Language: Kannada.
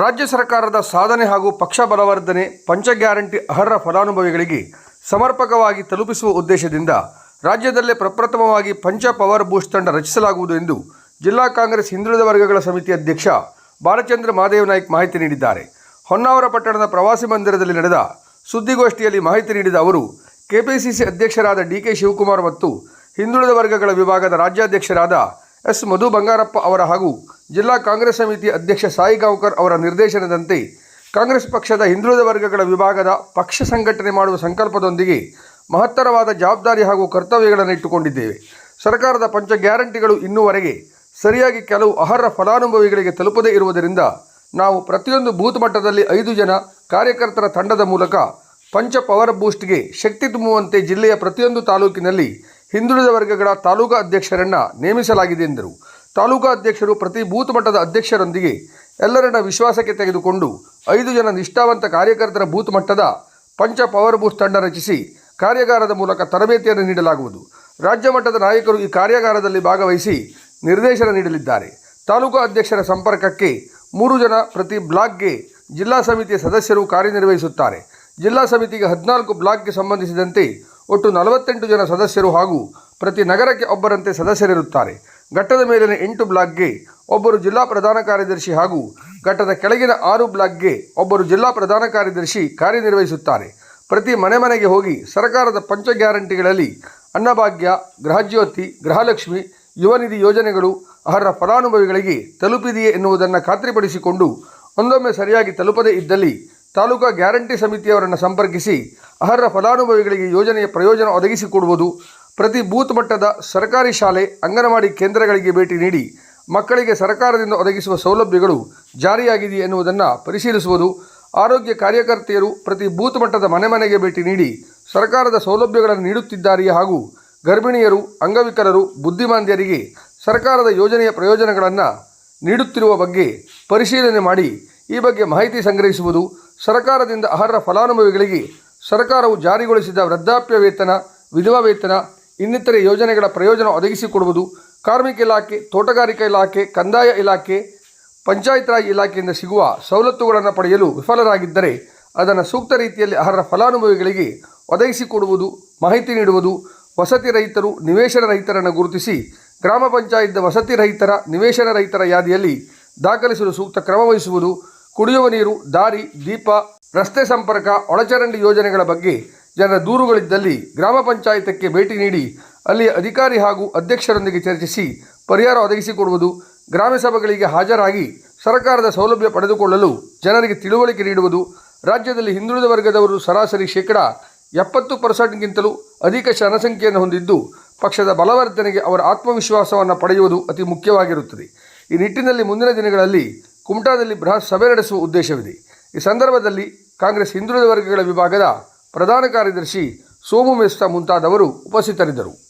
ರಾಜ್ಯ ಸರ್ಕಾರದ ಸಾಧನೆ ಹಾಗೂ ಪಕ್ಷ ಬಲವರ್ಧನೆ, ಪಂಚ ಗ್ಯಾರಂಟಿ ಅರ್ಹ ಫಲಾನುಭವಿಗಳಿಗೆ ಸಮರ್ಪಕವಾಗಿ ತಲುಪಿಸುವ ಉದ್ದೇಶದಿಂದ ರಾಜ್ಯದಲ್ಲೇ ಪ್ರಪ್ರಥಮವಾಗಿ ಪಂಚ ಪವರ್ ಬೂಸ್ಟ್ ತಂಡ ರಚಿಸಲಾಗುವುದು ಎಂದು ಜಿಲ್ಲಾ ಕಾಂಗ್ರೆಸ್ ಹಿಂದುಳಿದ ವರ್ಗಗಳ ಸಮಿತಿ ಅಧ್ಯಕ್ಷ ಬಾಲಚಂದ್ರ ಮಾದೇವ್ ನಾಯ್ಕ್ ಮಾಹಿತಿ ನೀಡಿದ್ದಾರೆ. ಹೊನ್ನಾವರ ಪಟ್ಟಣದ ಪ್ರವಾಸಿ ಮಂದಿರದಲ್ಲಿ ನಡೆದ ಸುದ್ದಿಗೋಷ್ಠಿಯಲ್ಲಿ ಮಾಹಿತಿ ನೀಡಿದ ಅವರು, ಕೆಪಿಸಿಸಿ ಅಧ್ಯಕ್ಷರಾದ ಡಿಕೆ ಶಿವಕುಮಾರ್ ಮತ್ತು ಹಿಂದುಳಿದ ವರ್ಗಗಳ ವಿಭಾಗದ ರಾಜ್ಯಾಧ್ಯಕ್ಷರಾದ ಎಸ್ ಮಧು ಬಂಗಾರಪ್ಪ ಅವರ ಹಾಗೂ ಜಿಲ್ಲಾ ಕಾಂಗ್ರೆಸ್ ಸಮಿತಿ ಅಧ್ಯಕ್ಷ ಸಾಯಿ ಗಾಂವ್ಕರ್ ಅವರ ನಿರ್ದೇಶನದಂತೆ ಕಾಂಗ್ರೆಸ್ ಪಕ್ಷದ ಹಿಂದುಳಿದ ವರ್ಗಗಳ ವಿಭಾಗದ ಪಕ್ಷ ಸಂಘಟನೆ ಮಾಡುವ ಸಂಕಲ್ಪದೊಂದಿಗೆ ಮಹತ್ತರವಾದ ಜವಾಬ್ದಾರಿ ಹಾಗೂ ಕರ್ತವ್ಯಗಳನ್ನು ಇಟ್ಟುಕೊಂಡಿದ್ದೇವೆ. ಸರ್ಕಾರದ ಪಂಚ ಗ್ಯಾರಂಟಿಗಳು ಇನ್ನೂವರೆಗೆ ಸರಿಯಾಗಿ ಕೆಲವು ಅರ್ಹ ಫಲಾನುಭವಿಗಳಿಗೆ ತಲುಪದೇ ಇರುವುದರಿಂದ ನಾವು ಪ್ರತಿಯೊಂದು ಬೂತ್ ಮಟ್ಟದಲ್ಲಿ ಐದು ಜನ ಕಾರ್ಯಕರ್ತರ ತಂಡದ ಮೂಲಕ ಪಂಚ ಪವರ್ ಬೂಸ್ಟ್ಗೆ ಶಕ್ತಿ ತುಂಬುವಂತೆ ಜಿಲ್ಲೆಯ ಪ್ರತಿಯೊಂದು ತಾಲೂಕಿನಲ್ಲಿ ಹಿಂದುಳಿದ ವರ್ಗಗಳ ತಾಲೂಕಾ ಅಧ್ಯಕ್ಷರನ್ನು ನೇಮಿಸಲಾಗಿದೆ ಎಂದರು. ತಾಲೂಕಾ ಅಧ್ಯಕ್ಷರು ಪ್ರತಿ ಬೂತ್ ಮಟ್ಟದ ಅಧ್ಯಕ್ಷರೊಂದಿಗೆ ಎಲ್ಲರನ್ನ ವಿಶ್ವಾಸಕ್ಕೆ ತೆಗೆದುಕೊಂಡು ಐದು ಜನ ನಿಷ್ಠಾವಂತ ಕಾರ್ಯಕರ್ತರ ಬೂತ್ ಮಟ್ಟದ ಪಂಚ ಪವರ್ ಬೂತ್ ತಂಡ ರಚಿಸಿ ಕಾರ್ಯಾಗಾರದ ಮೂಲಕ ತರಬೇತಿಯನ್ನು ನೀಡಲಾಗುವುದು. ರಾಜ್ಯ ಮಟ್ಟದ ನಾಯಕರು ಈ ಕಾರ್ಯಾಗಾರದಲ್ಲಿ ಭಾಗವಹಿಸಿ ನಿರ್ದೇಶನ ನೀಡಲಿದ್ದಾರೆ. ತಾಲೂಕಾ ಅಧ್ಯಕ್ಷರ ಸಂಪರ್ಕಕ್ಕೆ ಮೂರು ಜನ ಪ್ರತಿ ಬ್ಲಾಕ್ಗೆ ಜಿಲ್ಲಾ ಸಮಿತಿಯ ಸದಸ್ಯರು ಕಾರ್ಯನಿರ್ವಹಿಸುತ್ತಾರೆ. ಜಿಲ್ಲಾ ಸಮಿತಿಗೆ ಹದಿನಾಲ್ಕು ಬ್ಲಾಕ್ಗೆ ಸಂಬಂಧಿಸಿದಂತೆ ಒಟ್ಟು ನಲವತ್ತೆಂಟು ಜನ ಸದಸ್ಯರು ಹಾಗೂ ಪ್ರತಿ ನಗರಕ್ಕೆ ಒಬ್ಬರಂತೆ ಸದಸ್ಯರಿರುತ್ತಾರೆ. ಘಟ್ಟದ ಮೇಲಿನ ಎಂಟು ಬ್ಲಾಕ್ಗೆ ಒಬ್ಬರು ಜಿಲ್ಲಾ ಪ್ರಧಾನ ಕಾರ್ಯದರ್ಶಿ ಹಾಗೂ ಘಟ್ಟದ ಕೆಳಗಿನ ಆರು ಬ್ಲಾಕ್ಗೆ ಒಬ್ಬರು ಜಿಲ್ಲಾ ಪ್ರಧಾನ ಕಾರ್ಯದರ್ಶಿ ಕಾರ್ಯನಿರ್ವಹಿಸುತ್ತಾರೆ. ಪ್ರತಿ ಮನೆ ಮನೆಗೆ ಹೋಗಿ ಸರ್ಕಾರದ ಪಂಚ ಗ್ಯಾರಂಟಿಗಳಲ್ಲಿ ಅನ್ನಭಾಗ್ಯ, ಗೃಹಜ್ಯೋತಿ, ಗೃಹಲಕ್ಷ್ಮಿ, ಯುವ ನಿಧಿ ಯೋಜನೆಗಳು, ಅರ್ಹ ಫಲಾನುಭವಿಗಳಿಗೆ ತಲುಪಿದೆಯೇ ಎನ್ನುವುದನ್ನು ಖಾತ್ರಿಪಡಿಸಿಕೊಂಡು ಒಂದೊಮ್ಮೆ ಸರಿಯಾಗಿ ತಲುಪದೇ ಇದ್ದಲ್ಲಿ ತಾಲೂಕಾ ಗ್ಯಾರಂಟಿ ಸಮಿತಿಯವರನ್ನು ಸಂಪರ್ಕಿಸಿ ಅರ್ಹ ಫಲಾನುಭವಿಗಳಿಗೆ ಯೋಜನೆಯ ಪ್ರಯೋಜನ ಒದಗಿಸಿಕೊಡುವುದು ಪ್ರತಿ ಬೂತ್ ಮಟ್ಟದ ಸರ್ಕಾರಿ ಶಾಲೆ, ಅಂಗನವಾಡಿ ಕೇಂದ್ರಗಳಿಗೆ ಭೇಟಿ ನೀಡಿ ಮಕ್ಕಳಿಗೆ ಸರ್ಕಾರದಿಂದ ಒದಗಿಸುವ ಸೌಲಭ್ಯಗಳು ಜಾರಿಯಾಗಿದೆಯೇ ಎನ್ನುವುದನ್ನು ಪರಿಶೀಲಿಸುವುದು ಆರೋಗ್ಯ ಕಾರ್ಯಕರ್ತೆಯರು ಪ್ರತಿ ಬೂತ್ ಮಟ್ಟದ ಮನೆ ಮನೆಗೆ ಭೇಟಿ ನೀಡಿ ಸರ್ಕಾರದ ಸೌಲಭ್ಯಗಳನ್ನು ನೀಡುತ್ತಿದ್ದಾರೆಯೇ ಹಾಗೂ ಗರ್ಭಿಣಿಯರು, ಅಂಗವಿಕಲರು, ಬುದ್ಧಿಮಾಂದ್ಯರಿಗೆ ಸರ್ಕಾರದ ಯೋಜನೆಯ ಪ್ರಯೋಜನಗಳನ್ನು ನೀಡುತ್ತಿರುವ ಬಗ್ಗೆ ಪರಿಶೀಲನೆ ಮಾಡಿ ಈ ಬಗ್ಗೆ ಮಾಹಿತಿ ಸಂಗ್ರಹಿಸುವುದು ಸರ್ಕಾರದಿಂದ ಅರ್ಹ ಫಲಾನುಭವಿಗಳಿಗೆ ಸರ್ಕಾರವು ಜಾರಿಗೊಳಿಸಿದ ವೃದ್ಧಾಪ್ಯ ವೇತನ ವಿಧವಾ ವೇತನ ಇನ್ನಿತರೆ ಯೋಜನೆಗಳ ಪ್ರಯೋಜನ ಒದಗಿಸಿಕೊಡುವುದು ಕಾರ್ಮಿಕ ಇಲಾಖೆ, ತೋಟಗಾರಿಕಾ ಇಲಾಖೆ, ಕಂದಾಯ ಇಲಾಖೆ, ಪಂಚಾಯತ್ ರಾಜ್ ಇಲಾಖೆಯಿಂದ ಸಿಗುವ ಸವಲತ್ತುಗಳನ್ನು ಪಡೆಯಲು ವಿಫಲರಾಗಿದ್ದರೆ ಅದನ್ನು ಸೂಕ್ತ ರೀತಿಯಲ್ಲಿ ಅರ್ಹ ಫಲಾನುಭವಿಗಳಿಗೆ ಒದಗಿಸಿಕೊಡುವುದು, ಮಾಹಿತಿ ನೀಡುವುದು, ವಸತಿ ರಹಿತರು ನಿವೇಶನ ರಹಿತರನ್ನು ಗುರುತಿಸಿ ಗ್ರಾಮ ಪಂಚಾಯತ್ ವಸತಿ ರಹಿತರ ನಿವೇಶನ ರಹಿತರ ಯಾದಿಯಲ್ಲಿ ದಾಖಲಿಸಲು ಸೂಕ್ತ ಕ್ರಮ ವಹಿಸುವುದು, ಕುಡಿಯುವ ನೀರು, ದಾರಿ, ದೀಪ, ರಸ್ತೆ ಸಂಪರ್ಕ, ಒಳಚರಂಡಿ ಯೋಜನೆಗಳ ಬಗ್ಗೆ ಜನರ ದೂರುಗಳಿದ್ದಲ್ಲಿ ಗ್ರಾಮ ಪಂಚಾಯತಕ್ಕೆ ಭೇಟಿ ನೀಡಿ ಅಲ್ಲಿಯ ಅಧಿಕಾರಿ ಹಾಗೂ ಅಧ್ಯಕ್ಷರೊಂದಿಗೆ ಚರ್ಚಿಸಿ ಪರಿಹಾರ ಒದಗಿಸಿಕೊಡುವುದು ಗ್ರಾಮ ಸಭೆಗಳಿಗೆ ಹಾಜರಾಗಿ ಸರ್ಕಾರದ ಸೌಲಭ್ಯ ಪಡೆದುಕೊಳ್ಳಲು ಜನರಿಗೆ ತಿಳುವಳಿಕೆ ನೀಡುವುದು, ರಾಜ್ಯದಲ್ಲಿ ಹಿಂದುಳಿದ ವರ್ಗದವರು ಸರಾಸರಿ ಶೇಕಡ ಎಪ್ಪತ್ತು ಪರ್ಸೆಂಟ್ಗಿಂತಲೂ ಅಧಿಕ ಜನಸಂಖ್ಯೆಯನ್ನು ಹೊಂದಿದ್ದು, ಪಕ್ಷದ ಬಲವರ್ಧನೆಗೆ ಅವರ ಆತ್ಮವಿಶ್ವಾಸವನ್ನು ಪಡೆಯುವುದು ಅತಿ ಮುಖ್ಯವಾಗಿರುತ್ತದೆ. ಈ ನಿಟ್ಟಿನಲ್ಲಿ ಮುಂದಿನ ದಿನಗಳಲ್ಲಿ ಕುಮಟಾದಲ್ಲಿ ಬೃಹತ್ ಸಭೆ ನಡೆಸುವ ಉದ್ದೇಶವಿದೆ. ಈ ಸಂದರ್ಭದಲ್ಲಿ ಕಾಂಗ್ರೆಸ್ ಹಿಂದುಳಿದ ವರ್ಗಗಳ ವಿಭಾಗದ ಪ್ರಧಾನ ಕಾರ್ಯದರ್ಶಿ ಸೋಮು ಮೆಸ್ತಾ ಮುಂತಾದವರು ಉಪಸ್ಥಿತರಿದ್ದರು.